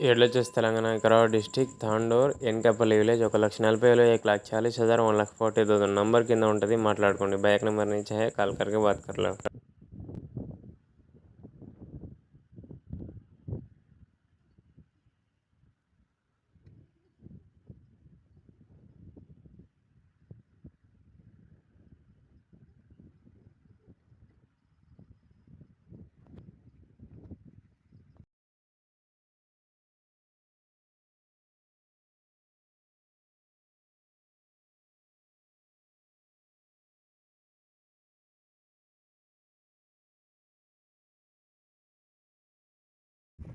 ఏడ్లొచ్చేసి Telangana Vikarabad district Tandur ఎన్కపల్లి village ఒక లక్ష నలభై వేలు ఏక లక్ష చాలీస్ హజార్ one lakh forty thousand. Number కింద ఉంటుంది మాట్లాడుకోండి. బ్యాక్ నెంబర్ నుంచి కాల్కర్కి కరికే